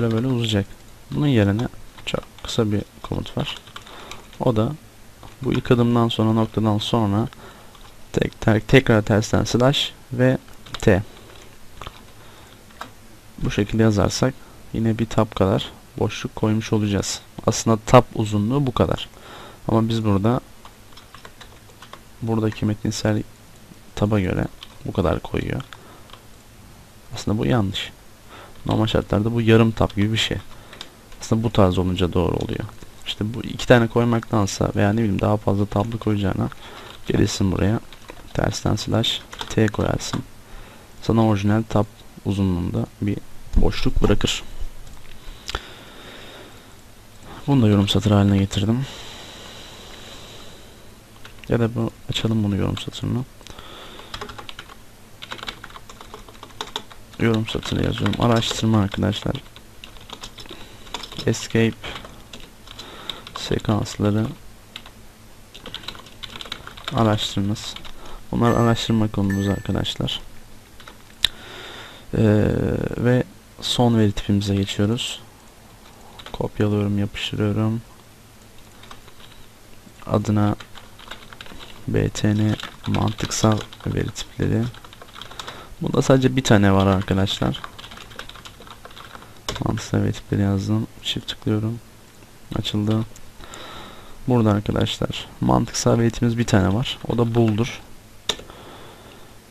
böyle böyle uzayacak. Bunun yerine çok kısa bir komut var. O da bu ilk adımdan sonra noktadan sonra tek, tek, tekrar tersten slash ve t. Bu şekilde yazarsak yine bir tab kadar boşluk koymuş olacağız. Aslında tab uzunluğu bu kadar. Ama biz burada buradaki metinsel taba göre bu kadar koyuyor. Aslında bu yanlış. Normal şartlarda bu yarım tab gibi bir şey. Aslında bu tarz olunca doğru oluyor. İşte bu iki tane koymaktansa veya ne bileyim daha fazla tablo koyacağına gelirsin buraya tersten slash t koyarsın. Sana orijinal tab uzunluğunda bir boşluk bırakır. Bunu da yorum satır haline getirdim. Ya da bu açalım bunu yorum satırını. Yorum satırı yazıyorum. Araştırma arkadaşlar. Escape sekansları araştırınız. Bunlar araştırma konumuz arkadaşlar. Ee, ve son veri tipimize geçiyoruz. Kopyalıyorum, yapıştırıyorum. Adına btn mantıksal veri tipleri. Bunda sadece bir tane var arkadaşlar. Mantıksal veri tipleri yazdım. Çift tıklıyorum. Açıldı. Burada arkadaşlar mantıksal veri tipimiz bir tane var. O da bool'dur.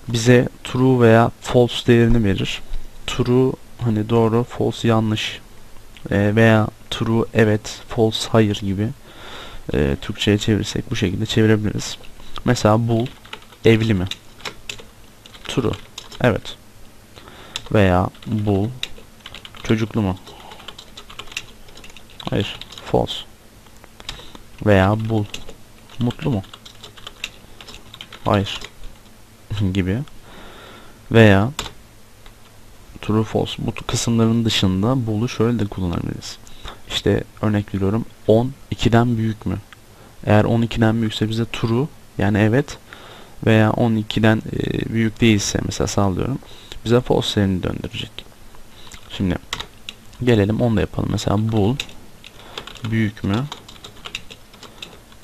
Bize true veya false değerini verir. True hani doğru, false yanlış e, veya true evet, false hayır gibi e, Türkçe'ye çevirirsek bu şekilde çevirebiliriz. Mesela bool evli mi? True. Evet. Veya bool çocuklu mu? Hayır. False. Veya bool mutlu mu? Hayır. gibi. Veya true false. Bu kısımların dışında bool'u şöyle de kullanabiliriz. İşte örnek veriyorum 10 2'den büyük mü? Eğer 12'den büyükse bize true yani evet veya 12'den e, büyük değilse mesela sallıyorum bize false değerini döndürecek. Şimdi gelelim 10 da yapalım. Mesela bool büyük mü?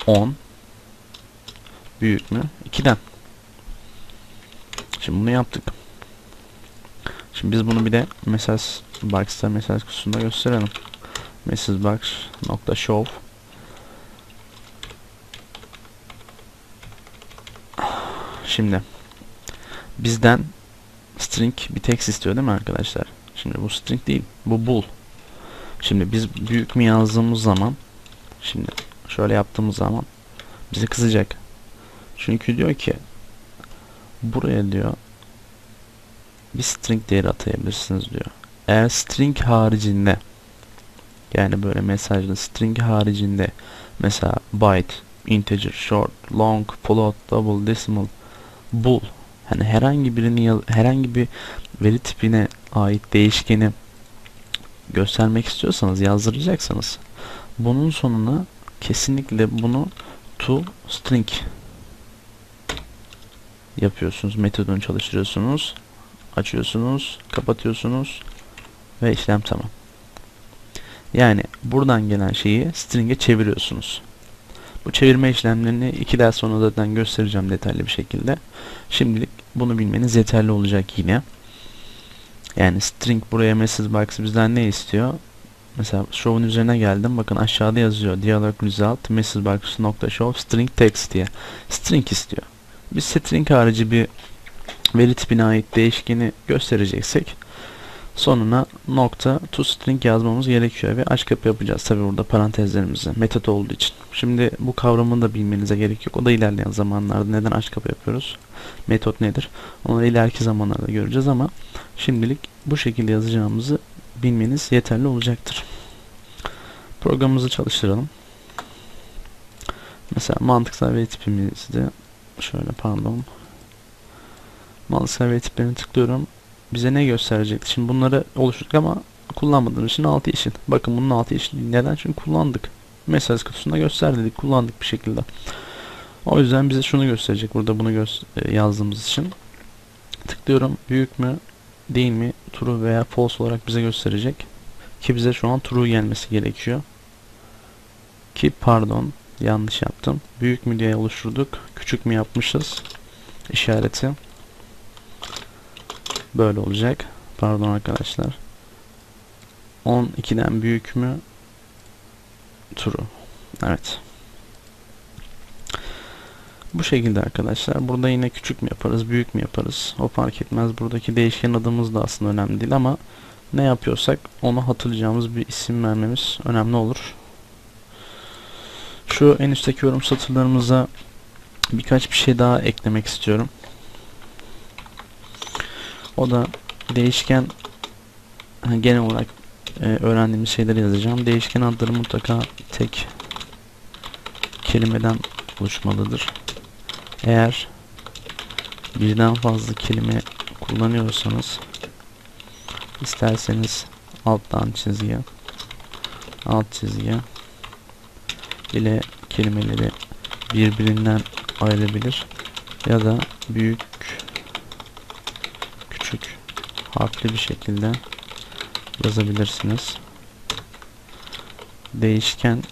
10 büyük mü? 2'den. Şimdi bunu yaptık. Şimdi biz bunu bir de mesaj box'ta mesaj kutusunda gösterelim. Message box nokta show Şimdi bizden string bir text istiyor değil mi arkadaşlar? Şimdi bu string değil. Bu bool. Şimdi biz büyük mü yazdığımız zaman şimdi şöyle yaptığımız zaman bize kızacak. Çünkü diyor ki buraya diyor bir string değeri atayabilirsiniz diyor. Eğer string haricinde yani böyle mesajda string haricinde mesela byte, integer, short, long, float, double, decimal, bool hani herhangi birini herhangi bir veri tipine ait değişkeni göstermek istiyorsanız yazdıracaksanız bunun sonuna kesinlikle bunu to string yapıyorsunuz. Metodunu çalıştırıyorsunuz. Açıyorsunuz. Kapatıyorsunuz. Ve işlem tamam. Yani buradan gelen şeyi string'e çeviriyorsunuz. Bu çevirme işlemlerini iki ders sonra zaten göstereceğim detaylı bir şekilde. Şimdilik bunu bilmeniz yeterli olacak yine. Yani string buraya message box bizden ne istiyor? Mesela show'un üzerine geldim. Bakın aşağıda yazıyor. Dialog result message box nokta show string text diye. String istiyor. Biz string harici bir veri tipine ait değişkeni göstereceksek sonuna nokta to string yazmamız gerekiyor ve aç kapı yapacağız tabi burada parantezlerimizi metot olduğu için. Şimdi bu kavramını da bilmenize gerek yok. O da ilerleyen zamanlarda neden aç kapı yapıyoruz? Metot nedir? Onu ileriki zamanlarda göreceğiz ama şimdilik bu şekilde yazacağımızı bilmeniz yeterli olacaktır. Programımızı çalıştıralım. Mesela mantıksal veri tipimizde şöyle pardon mantıksal veri tiplerini tıklıyorum. Bize ne gösterecek? Şimdi bunları oluşturduk ama kullanmadığımız için 6 yeşil. Bakın bunun 6 yeşil. Neden? Çünkü kullandık. Mesaj kutusunda göster dedik. Kullandık bir şekilde. O yüzden bize şunu gösterecek. Burada bunu gö yazdığımız için. Tıklıyorum. Büyük mü? Değil mi? True veya false olarak bize gösterecek. Ki bize şu an true gelmesi gerekiyor. Ki pardon yanlış yaptım. Büyük mü diye oluşturduk. Küçük mü yapmışız? işareti. Böyle olacak. Pardon arkadaşlar. 12'den büyük mü? True. Evet. Bu şekilde arkadaşlar. Burada yine küçük mü yaparız, büyük mü yaparız? O fark etmez. Buradaki değişken adımız da aslında önemli değil ama ne yapıyorsak onu hatırlayacağımız bir isim vermemiz önemli olur. Şu en üstteki yorum satırlarımıza birkaç bir şey daha eklemek istiyorum. O da değişken genel olarak e, öğrendiğimiz şeyleri yazacağım. Değişken adları mutlaka tek kelimeden oluşmalıdır. Eğer birden fazla kelime kullanıyorsanız isterseniz alttan çizgiye alt çizgiye ile kelimeleri birbirinden ayırabilir ya da büyük harfli bir şekilde yazabilirsiniz. Değişken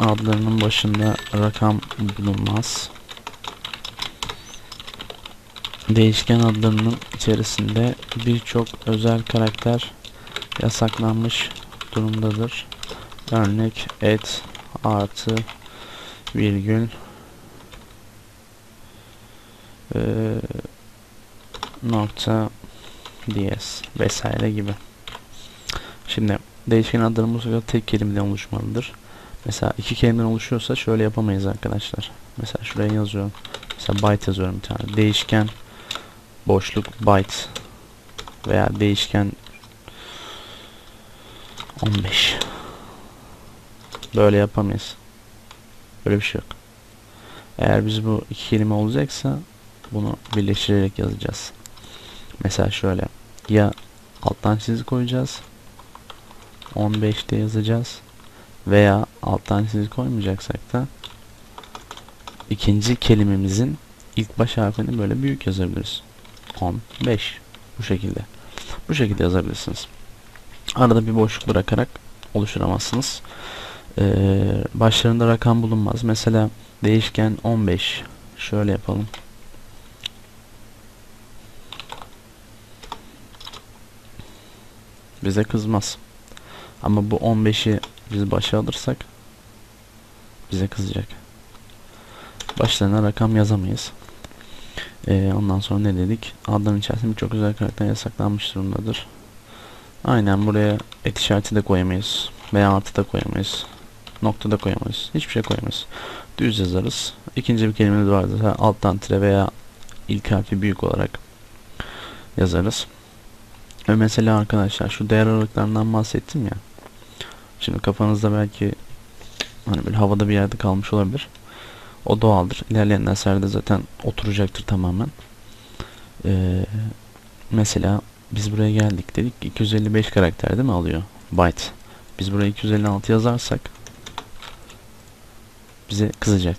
adlarının başında rakam bulunmaz. Değişken adlarının içerisinde birçok özel karakter yasaklanmış durumdadır. Örnek et artı virgül e, nokta ds vesaire gibi. Şimdi değişken adları tek kelimeden oluşmalıdır. Mesela iki kelimeden oluşuyorsa şöyle yapamayız arkadaşlar. Mesela şuraya yazıyorum. Mesela byte yazıyorum bir tane. Değişken boşluk byte veya değişken 15 böyle yapamayız. Böyle bir şey yok. Eğer biz bu iki kelime olacaksa bunu birleştirerek yazacağız. Mesela şöyle ya alttan çizgi koyacağız 15'te yazacağız veya alttan çizgi koymayacaksak da ikinci kelimemizin ilk baş harfini böyle büyük yazabiliriz. 15 bu şekilde. Bu şekilde yazabilirsiniz. Arada bir boşluk bırakarak oluşturamazsınız. Ee, başlarında rakam bulunmaz. Mesela değişken 15 şöyle yapalım. Bize kızmaz. Ama bu 15'i biz başa alırsak bize kızacak. Başlarına rakam yazamayız. Ee, ondan sonra ne dedik? Adların içerisinde birçok özel karakter yasaklanmış durumdadır. Aynen buraya et işareti de koyamayız. Veya artı da koyamayız. Nokta da koyamayız. Hiçbir şey koyamayız. Düz yazarız. İkinci bir kelimemiz vardır. Alttan tire veya ilk harfi büyük olarak yazarız. Ve mesela arkadaşlar şu değer aralıklarından bahsettim ya. Şimdi kafanızda belki hani böyle havada bir yerde kalmış olabilir. O doğaldır. İlerleyen derslerde zaten oturacaktır tamamen. Ee, mesela biz buraya geldik dedik 255 karakter değil mi alıyor? Byte. Biz buraya 256 yazarsak bize kızacak.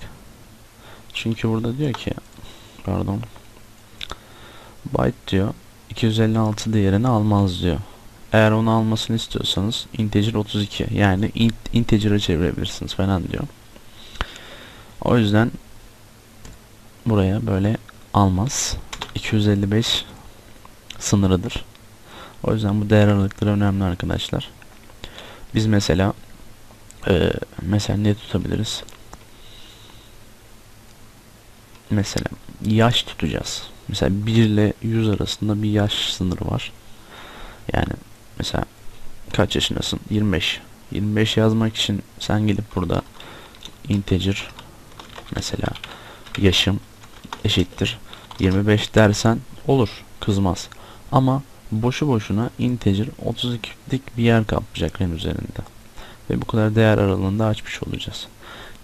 Çünkü burada diyor ki pardon byte diyor 256 değerini almaz diyor. Eğer onu almasını istiyorsanız integer 32 yani int, integer'a çevirebilirsiniz falan diyor. O yüzden buraya böyle almaz. 255 sınırıdır. O yüzden bu değer aralıkları önemli arkadaşlar. Biz mesela e, mesela ne tutabiliriz? Mesela yaş tutacağız. Mesela 1 ile 100 arasında bir yaş sınırı var. Yani mesela kaç yaşındasın? 25. 25 yazmak için sen gelip burada integer mesela yaşım eşittir 25 dersen olur kızmaz. Ama boşu boşuna integer 32'lik bir yer kaplayacak ren üzerinde. Ve bu kadar değer aralığında açmış olacağız.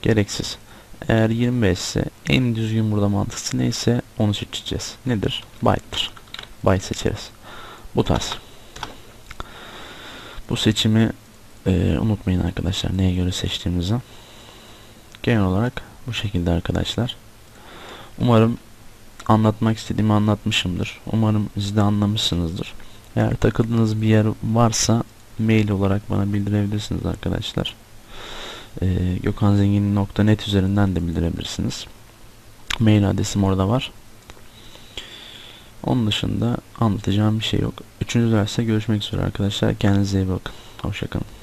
Gereksiz. Eğer 25 ise en düzgün burada mantıklı neyse onu seçeceğiz. Nedir? Byte'dır. Byte seçeriz. Bu tarz. Bu seçimi e, unutmayın arkadaşlar neye göre seçtiğimizi. Genel olarak bu şekilde arkadaşlar. Umarım anlatmak istediğimi anlatmışımdır. Umarım siz de anlamışsınızdır. Eğer takıldığınız bir yer varsa mail olarak bana bildirebilirsiniz arkadaşlar. Ee, gökhanzengin.net üzerinden de bildirebilirsiniz. Mail adresim orada var. Onun dışında anlatacağım bir şey yok. Üçüncü derste görüşmek üzere arkadaşlar. Kendinize iyi bakın. Hoşçakalın.